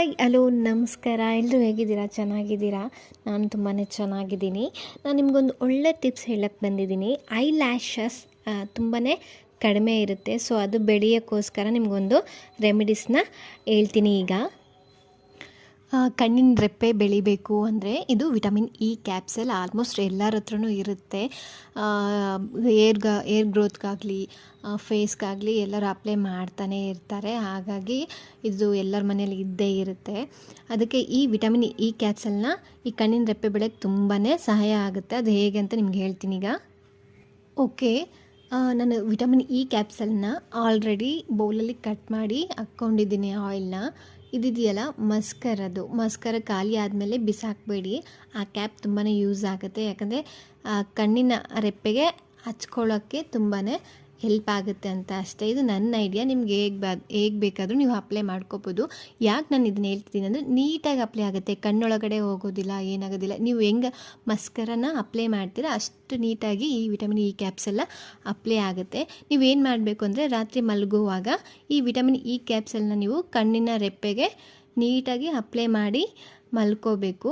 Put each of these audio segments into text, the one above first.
Hi, hello, ನಮಸ್ಕಾರ. ಎಲ್ಲರೂ ಹೇಗಿದ್ದೀರಾ? ಚೆನ್ನಾಗಿದ್ದೀರಾ? ನಾನು ತುಂಬಾ ಚೆನ್ನಾಗಿದ್ದೀನಿ. ನಾನು ನಿಮಗೊಂದು ಒಳ್ಳೆ ಟಿಪ್ಸ್ ಹೇಳಕ್ಕೆ ಬಂದಿದ್ದೀನಿ. ಐ ಲ್ಯಾಶಸ್ ತುಂಬಾ ಕಡಿಮೆ ಇರುತ್ತೆ. ಸೊ ಅದು ಬೆಳೆಯೋಕ್ಕೋಸ್ಕರ ನಿಮಗೊಂದು ರೆಮಿಡೀಸ್ನ ಹೇಳ್ತೀನಿ ಈಗ. ಕಣ್ಣಿನ ರೆಪ್ಪೆ ಬೆಳಿಬೇಕು ಅಂದರೆ ಇದು ವಿಟಮಿನ್ ಇ ಕ್ಯಾಪ್ಸಲ್ ಆಲ್ಮೋಸ್ಟ್ ಎಲ್ಲರ ಹತ್ರನೂ ಇರುತ್ತೆ. ಏರ್ಗ ಏರ್ ಗ್ರೋತ್ಗಾಗಲಿ ಫೇಸ್ಗಾಗಲಿ ಎಲ್ಲರೂ ಅಪ್ಲೈ ಮಾಡ್ತಾನೆ ಇರ್ತಾರೆ. ಹಾಗಾಗಿ ಇದು ಎಲ್ಲರ ಮನೇಲಿ ಇದ್ದೇ ಇರುತ್ತೆ. ಅದಕ್ಕೆ ಈ ವಿಟಮಿನ್ ಇ ಕ್ಯಾಪ್ಸಲ್ನ ಈ ಕಣ್ಣಿನ ರೆಪ್ಪೆ ಬೆಳೆಗೆ ತುಂಬಾ ಸಹಾಯ ಆಗುತ್ತೆ. ಅದು ಹೇಗೆ ಅಂತ ನಿಮ್ಗೆ ಹೇಳ್ತೀನಿ ಈಗ. ಓಕೆ. ನಾನು ವಿಟಮಿನ್ ಇ ಕ್ಯಾಪ್ಸಲ್ನ ಆಲ್ರೆಡಿ ಬೌಲಲ್ಲಿ ಕಟ್ ಮಾಡಿ ಹಾಕ್ಕೊಂಡಿದ್ದೀನಿ ಆಯಿಲ್ನ. ಇದಿದೆಯಲ್ಲ ಮಸ್ಕರದು ಮಸ್ಕರ ಖಾಲಿ ಆದಮೇಲೆ ಬಿಸಾಕಬೇಡಿ. ಆ ಕ್ಯಾಪ್ ತುಂಬಾ ಯೂಸ್ ಆಗುತ್ತೆ. ಯಾಕಂದರೆ ಕಣ್ಣಿನ ರೆಪ್ಪೆಗೆ ಹಚ್ಕೊಳ್ಳೋಕ್ಕೆ ತುಂಬಾ ಹೆಲ್ಪ್ ಆಗುತ್ತೆ ಅಂತ ಅಷ್ಟೇ. ಇದು ನನ್ನ ಐಡಿಯಾ ನಿಮ್ಗೆ ಹೇಗೆ ಬಾ, ಹೇಗೆ ಬೇಕಾದರೂ ನೀವು ಅಪ್ಲೈ ಮಾಡ್ಕೋಬೋದು. ಯಾಕೆ ನಾನು ಇದನ್ನ ಹೇಳ್ತಿದ್ದೀನಿ ಅಂದರೆ ನೀಟಾಗಿ ಅಪ್ಲೈ ಆಗುತ್ತೆ. ಕಣ್ಣೊಳಗಡೆ ಹೋಗೋದಿಲ್ಲ, ಏನಾಗೋದಿಲ್ಲ. ನೀವು ಹೆಂಗೆ ಮಸ್ಕರನ ಅಪ್ಲೈ ಮಾಡ್ತೀರಾ ಅಷ್ಟು ನೀಟಾಗಿ ಈ ವಿಟಮಿನ್ ಇ ಕ್ಯಾಪ್ಸೆಲ್ಲ ಅಪ್ಲೈ ಆಗುತ್ತೆ. ನೀವೇನು ಮಾಡಬೇಕು ಅಂದರೆ ರಾತ್ರಿ ಮಲಗುವಾಗ ಈ ವಿಟಮಿನ್ ಇ ಕ್ಯಾಪ್ಸಲ್ನ ನೀವು ಕಣ್ಣಿನ ರೆಪ್ಪೆಗೆ ನೀಟಾಗಿ ಅಪ್ಲೈ ಮಾಡಿ ಮಲ್ಕೋಬೇಕು.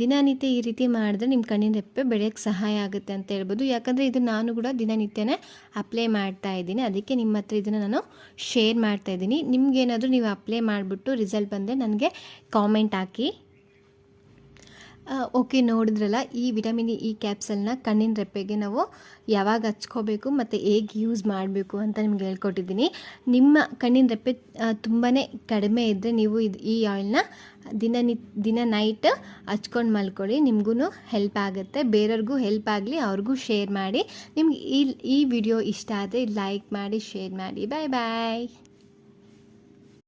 ದಿನನಿತ್ಯ ಈ ರೀತಿ ಮಾಡಿದ್ರೆ ನಿಮ್ಮ ಕಣ್ಣಿನ ರೆಪ್ಪೆ ಬೆಳೆಯೋಕ್ಕೆ ಸಹಾಯ ಆಗುತ್ತೆ ಅಂತ ಹೇಳ್ಬೋದು. ಯಾಕಂದರೆ ಇದು ನಾನು ಕೂಡ ದಿನನಿತ್ಯನೇ ಅಪ್ಲೈ ಮಾಡ್ತಾ ಇದ್ದೀನಿ. ಅದಕ್ಕೆ ನಿಮ್ಮ ಹತ್ರ ಇದನ್ನು ನಾನು ಶೇರ್ ಮಾಡ್ತಾ ಇದ್ದೀನಿ. ನಿಮ್ಗೇನಾದರೂ ನೀವು ಅಪ್ಲೈ ಮಾಡಿಬಿಟ್ಟು ರಿಸಲ್ಟ್ ಬಂದರೆ ನನಗೆ ಕಾಮೆಂಟ್ ಹಾಕಿ. ಓಕೆ ನೋಡಿದ್ರಲ್ಲ, ಈ ವಿಟಮಿನ್ ಇ ಕ್ಯಾಪ್ಸಲ್ನ ಕಣ್ಣಿನ ರೆಪ್ಪೆಗೆ ನಾವು ಯಾವಾಗ ಹಚ್ಕೋಬೇಕು ಮತ್ತು ಹೇಗೆ ಯೂಸ್ ಮಾಡಬೇಕು ಅಂತ ನಿಮ್ಗೆ ಹೇಳ್ಕೊಟ್ಟಿದ್ದೀನಿ. ನಿಮ್ಮ ಕಣ್ಣಿನ ರೆಪ್ಪೆ ತುಂಬಾ ಕಡಿಮೆ ಇದ್ದರೆ ನೀವು ಇದು, ಈ ಆಯಿಲ್ನ ದಿನ ದಿನ ನೈಟ್ ಹಚ್ಕೊಂಡು ಮಲ್ಕೊಳ್ಳಿ. ನಿಮಗೂ ಹೆಲ್ಪ್ ಆಗುತ್ತೆ. ಬೇರೆಯವ್ರಿಗೂ ಹೆಲ್ಪ್ ಆಗಲಿ, ಅವ್ರಿಗೂ ಶೇರ್ ಮಾಡಿ. ನಿಮ್ಗೆ ಈ ಈ ವಿಡಿಯೋ ಇಷ್ಟ ಆದರೆ ಲೈಕ್ ಮಾಡಿ ಶೇರ್ ಮಾಡಿ. ಬಾಯ್ ಬಾಯ್